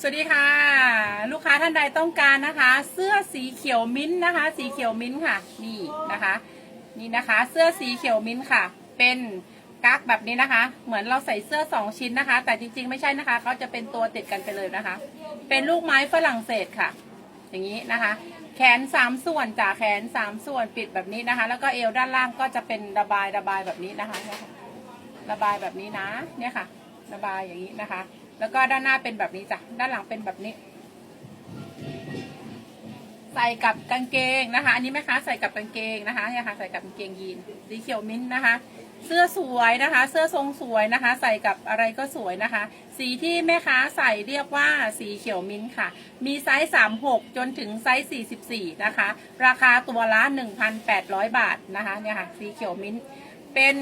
สวัสดีค่ะ ลูกค้าท่านใดต้องการนะคะ เสื้อสีเขียวมิ้นท์นะคะ สีเขียวมิ้นท์ค่ะ นี่นะคะ นี่นะคะ เสื้อสีเขียวมิ้นท์ค่ะ เป็นกั๊กแบบนี้นะคะ เหมือนเราใส่เสื้อสองชิ้นนะคะ แต่จริงๆไม่ใช่นะคะเขาจะเป็นตัวติดกันไปเลยนะคะ เป็นลูกไม้ฝรั่งเศสค่ะ อย่างนี้นะคะ แขนสามส่วนจากแขนสามส่วนปิดแบบนี้นะคะ แล้วก็เอวด้านล่างก็จะเป็นระบายระบายแบบนี้นะคะ ระบายแบบนี้นะ เนี่ยค่ะ ระบายอย่างนี้นะคะ แล้วก็ด้านหน้าเป็นแบบนี้จ้ะ ด้านหลังเป็นแบบนี้ ใส่กับกางเกงนะคะ อันนี้แม่ค้าใส่กับกางเกงนะคะเนี่ยค่ะใส่กับกางเกงยีนสีเขียวมิ้นท์นะคะ เสื้อสวยนะคะ เสื้อทรงสวยนะคะ ใส่กับอะไรก็สวยนะคะ สีที่แม่ค้าใส่เรียกว่าสีเขียวมิ้นท์ค่ะ มีไซส์36 จนถึงไซส์44นะคะ ราคาตัวละ 1,800 บาทนะคะเนี่ยค่ะ สีเขียวมิ้นท์เป็น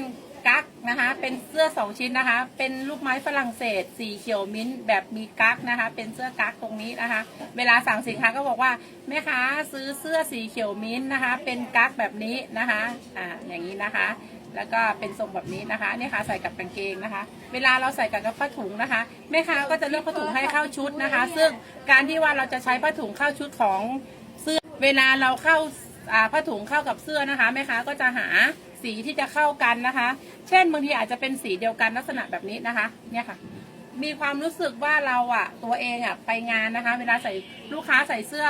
กั๊กนะคะ เป็นเสื้อ2ชิ้นนะคะ เป็นลูกไม้ฝรั่งเศส สีเขียวมิ้นท์แบบมีกั๊กนะคะ เป็นเสื้อกั๊กตรงนี้นะคะ เวลาสั่งสินค้าก็บอกว่าแม่ค้าซื้อเสื้อสีเขียวมิ้นท์นะคะ เป็นกั๊กแบบนี้นะคะอ่าอย่างนี้นะคะ แล้วก็เป็นทรงแบบนี้นะคะนี่ค่ะใส่กับกางเกงนะคะ เวลาเราใส่กับกับผ้าถุงนะคะแม่ค้าก็จะเลือกผ้าถุงให้เข้าชุดนะคะ ซึ่งการที่ว่าเราจะใช้ผ้าถุงเข้าชุดของเสื้อ เวลาเราเข้าอ่าผ้าถุงเข้ากับเสื้อนะคะแม่ค้าก็จะหา สีที่จะเข้ากันนะคะ เช่นบางทีอาจจะเป็นสีเดียวกันลักษณะแบบนี้นะคะ เนี่ยค่ะ มีความรู้สึกว่าเราอะตัวเองอะไปงานนะคะ เวลาใส่ลูกค้าใส่เสื้อ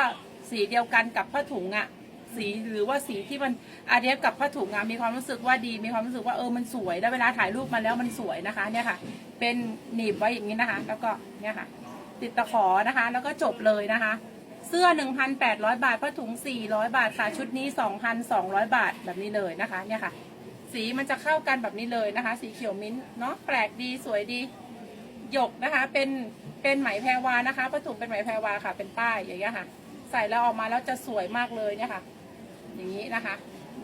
สีเดียวกันกับผ้าถุงอะสีหรือว่าสีที่มันอาเดียบกับผ้าถุงอะมีความรู้สึกว่าดี มีความรู้สึกว่าเออมันสวย แล้วเวลาถ่ายรูปมาแล้วมันสวยนะคะ เนี่ยค่ะ เป็นหนีบไว้อย่างนี้นะคะ แล้วก็เนี่ยค่ะ ติดตะขอนะคะ แล้วก็จบเลยนะคะ เสื้อ 1,800 บาทผ้าถุง 400 บาทค่ะชุดนี้ 2,200 บาทแบบนี้เลยนะคะเนี่ยค่ะ สีมันจะเข้ากันแบบนี้เลยนะคะ สีเขียวมิ้นท์เนาะแปลกดีสวยดีหยกนะคะ เป็นเป็นไหมแพรวานะคะผ้าถุงเป็นไหมแพรวาค่ะ เป็นป้ายอย่างเงี้ยค่ะ ใส่แล้วออกมาแล้วจะสวยมากเลยเนี่ยค่ะ อย่างนี้นะคะ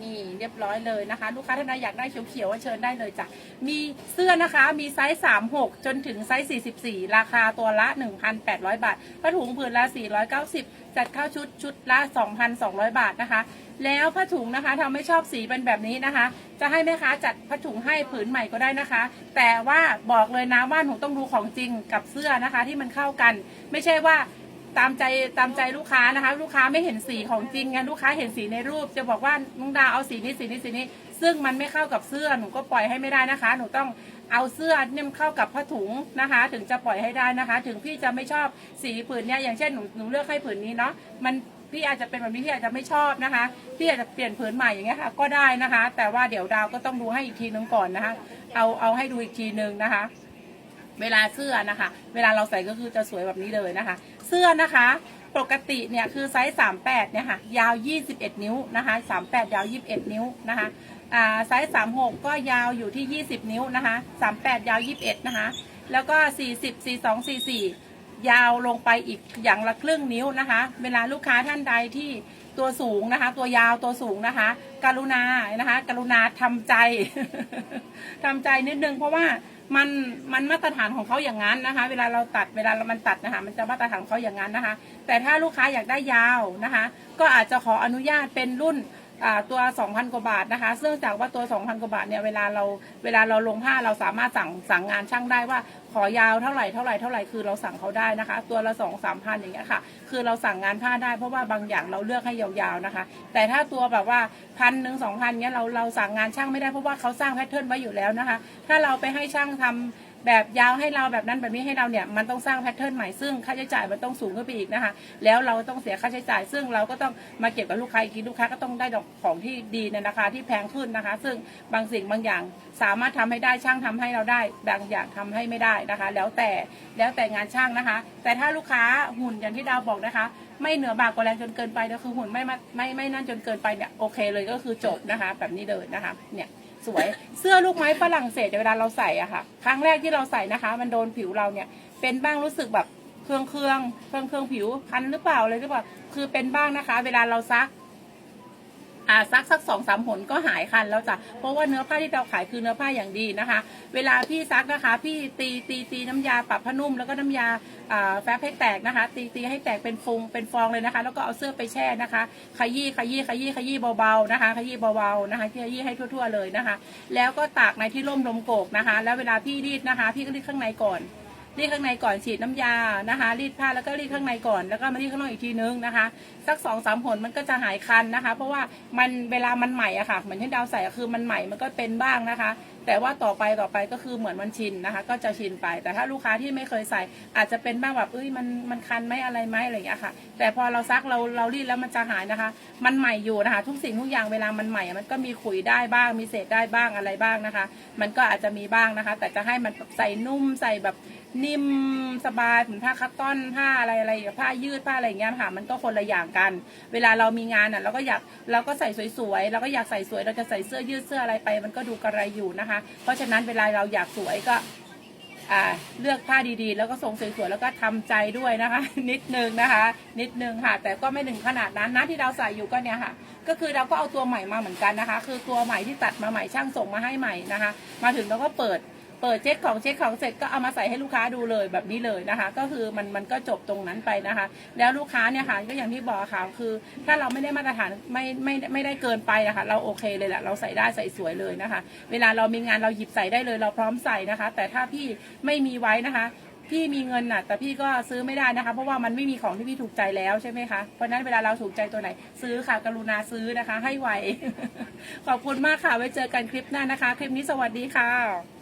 นี่เรียบร้อยเลยนะคะ ลูกค้าท่านใดอยากได้เขียวๆเชิญได้เลยจ้ะมีเสื้อนะคะมีไซส์ 36 จนถึงไซส์ 44 ราคาตัวละ 1,800 บาทผ้าถุงผืนละ 490 จัดเข้าชุดชุดละ 2,200 บาทนะคะ แล้วผ้าถุงนะคะทำไม่ชอบสีเป็นแบบนี้นะคะ จะให้แม่ค้าจัดผ้าถุงให้ผืนใหม่ก็ได้นะคะ แต่ว่าบอกเลยนะว่าหนูต้องดูของจริงกับเสื้อนะคะที่มันเข้ากัน ไม่ใช่ว่า ตามใจตามใจลูกค้านะคะ ลูกค้าไม่เห็นสีของจริงไงลูกค้าเห็นสีในรูป จะบอกว่าน้องดาวเอาสีนี้สีนี้สีนี้ ซึ่งมันไม่เข้ากับเสื้อหนูก็ปล่อยให้ไม่ได้นะคะ หนูต้องเอาเสื้อเนี่ยเข้ากับผ้าถุงนะคะ ถึงจะปล่อยให้ได้นะคะ ถึงพี่จะไม่ชอบสีผืนเนี้ยอย่างเช่นหนูหนูเลือกให้ผืนนี้เนาะมันพี่อาจจะเป็นแบบนี้พี่อาจจะไม่ชอบนะคะ พี่อาจจะเปลี่ยนผืนใหม่อย่างเงี้ยค่ะก็ได้นะคะ แต่ว่าเดี๋ยวดาวก็ต้องดูให้อีกทีนึงก่อนนะคะ เอาเอาให้ดูอีกทีนึงนะคะ เวลาเสื้อนะคะ เวลาเราใส่ก็คือจะสวยแบบนี้เลยนะคะ เสื้อนะคะ ปกติเนี่ยคือไซส์ 38 เนี่ยค่ะ ยาว 21 นิ้วนะคะ 38 ยาว 21 นิ้วนะคะอ่าไซส์ 36 ก็ยาวอยู่ที่ 20 นิ้วนะคะ 38 ยาว 21 นะคะ แล้วก็ 40 42 44 ยาวลงไปอีกอย่างละครึ่งนิ้วนะคะ เวลาลูกค้าท่านใดที่ตัวสูงนะคะ ตัวยาวตัวสูงนะคะ กรุณานะคะ กรุณาทำใจ ทำใจนิดนึงเพราะว่า มันมันมาตรฐานของเขาอย่างนั้นนะคะ เวลาเราตัดเวลาเรามันตัดนะคะ มันจะมาตรฐานของเขาอย่างนั้นนะคะ แต่ถ้าลูกค้าอยากได้ยาวนะคะ ก็อาจจะขออนุญาตเป็นรุ่น ตัว 2,000 กว่าบาทนะคะซึ่องจากว่าตัว 2,000 กว่าบาทเนี่ยเวลาเราเวลาเราลงผ้าเราสามารถสั่งสั่งงานช่างได้ว่าขอยาวเท่าไหร่เท่าไหร่เท่าไหร่คือเราสั่งเขาได้นะคะ ตัวละสองสามพันอย่างเงี้ยค่ะ คือเราสั่งงานผ้าได้เพราะว่าบางอย่างเราเลือกให้ยาวๆนะคะ แต่ถ้าตัวแบบว่าพันหนึ่งสองพันเงี้ยเราเราสั่งงานช่างไม่ได้เพราะว่าเขาสร้างแพทเทิร์นไว้อยู่แล้วนะคะ ถ้าเราไปให้ช่างทำ แบบยาวให้เราแบบนั้นแบบนี้ให้เราเนี่ยมันต้องสร้างแพทเทิร์นใหม่ซึ่งค่าใช้จ่ายมันต้องสูงขึ้นไปอีกนะคะ แล้วเราต้องเสียค่าใช้จ่าย ซึ่งเราก็ต้องมาเก็บกับลูกค้าอีกทีลูกค้าก็ต้องได้ดอกของที่ดีในราคาที่แพงขึ้นนะคะ ซึ่งบางสิ่งบางอย่างสามารถทำให้ได้ช่างทำให้เราได้บางอย่างทำให้ไม่ได้นะคะ แล้วแต่แล้วแต่งานช่างนะคะ แต่ถ้าลูกค้าหุ่นอย่างที่ดาวบอกนะคะไม่เหนือบากกว่าแรงจนเกินไปนะคือหุ่นไม่มาไม่ไม่นั่นจนเกินไปเนี่ยโอเคเลยก็คือจบนะคะ แบบนี้เลยนะคะเนี่ย สวย เสื้อลูกไม้ฝรั่งเศสเวลาเราใส่อะค่ะ ครั้งแรกที่เราใส่นะคะ มันโดนผิวเราเนี่ย เป็นบ้างรู้สึกแบบเครื่องเครื่องเครื่องเครื่องผิวคันหรือเปล่าเลยหรือเปล่าคือเป็นบ้างนะคะ เวลาเราซัก อ่าซักสักสองสามหนก็หายคันแล้วจ้ะเพราะว่าเนื้อผ้าที่เราขายคือเนื้อผ้าอย่างดีนะคะ เวลาพี่ซักนะคะ พี่ตีตีตีน้ำยาปรับผ้านุ่มแล้วก็น้ำยาอ่าแฟบให้แตกนะคะ ตีตีให้แตกเป็นฟงเป็นฟองเลยนะคะ แล้วก็เอาเสื้อไปแช่นะคะขยี้ขยี้ขยี้ขยี้เบาๆนะคะขยี้เบาๆนะคะขยี้ให้ทั่ว ๆ เลยนะคะ แล้วก็ตากในที่ร่มลมโกกนะคะ แล้วเวลาพี่รีดนะคะ พี่ก็รีดข้างในก่อน รีดข้างในก่อนฉีดน้ำยานะคะ รีดผ้าแล้วก็รีดข้างในก่อนแล้วก็มารีดข้างนอกอีกทีนึงนะคะ สักสองสามหนมันก็จะหายคันนะคะ เพราะว่ามันเวลามันใหม่อะค่ะ เหมือนที่ดาวใส่คือมันใหม่มันก็เป็นบ้างนะคะ แต่ว่าต่อไปต่อไปก็คือเหมือนมันชินนะคะ ก็จะชินไป แต่ถ้าลูกค้าที่ไม่เคยใส่ อาจจะเป็นบ้างแบบเอ้ยมันมันคันไหมอะไรไหมอะไรอย่างเงี้ยค่ะ แต่พอเราซักเราเรารีดแล้วมันจะหายนะคะ มันใหม่อยู่นะคะ ทุกสิ่งทุกอย่างเวลามันใหม่ มันก็มีขุยได้บ้าง มีเศษได้บ้างอะไรบ้างนะคะ มันก็อาจจะมีบ้างนะคะ แต่จะให้มันใส่นุ่มใส่แบบนิ่มสบายเหมือนผ้าคัตตอนผ้าอะไรอะไรผ้ายืดผ้าอะไรอย่างเงี้ยค่ะมันก็คนละอย่างกัน เวลาเรามีงานอะเราก็อยากเราก็ใส่สวยๆเราก็อยากใส่สวย เราจะใส่เสื้อยืดเสื้ออะไรไป มันก็ดูกระไรอยู่นะคะเพราะฉะนั้นเวลาเราอยากสวยก็เลือกผ้าดีๆ แล้วก็ทรงสวยๆแล้วก็ทำใจด้วยนะคะ นิดนึงนะคะ นิดนึงค่ะ แต่ก็ไม่ถึงขนาดนั้นนะที่เราใส่อยู่ก็เนี่ยค่ะ ก็คือเราก็เอาตัวใหม่มาเหมือนกันนะคะ คือตัวใหม่ที่ตัดมาใหม่ช่างส่งมาให้ใหม่นะคะ มาถึงเราก็เปิด เปิดเช็คของเช็คของเสร็จก็เอามาใส่ให้ลูกค้าดูเลยแบบนี้เลยนะคะ ก็คือมันมันก็จบตรงนั้นไปนะคะ แล้วลูกค้าเนี่ยค่ะก็อย่างที่บอกค่ะคือ ถ้าเราไม่ได้มาตรฐานไม่ไม่ไม่ได้เกินไปนะคะ เราโอเคเลยแหละเราใส่ได้ใส่สวยเลยนะคะ เวลาเรามีงานเราหยิบใส่ได้เลย เราพร้อมใส่นะคะ แต่ถ้าพี่ไม่มีไว้นะคะพี่มีเงินน่ะแต่พี่ก็ซื้อไม่ได้นะคะ เพราะว่ามันไม่มีของที่พี่ถูกใจแล้วใช่ไหมคะเพราะฉะนั้นเวลาเราถูกใจตัวไหน ซื้อค่ะกรุณาซื้อนะคะ ให้ไว ขอบคุณมากค่ะไว้เจอกันคลิปหน้านะคะ คลิปนี้สวัสดีค่ะ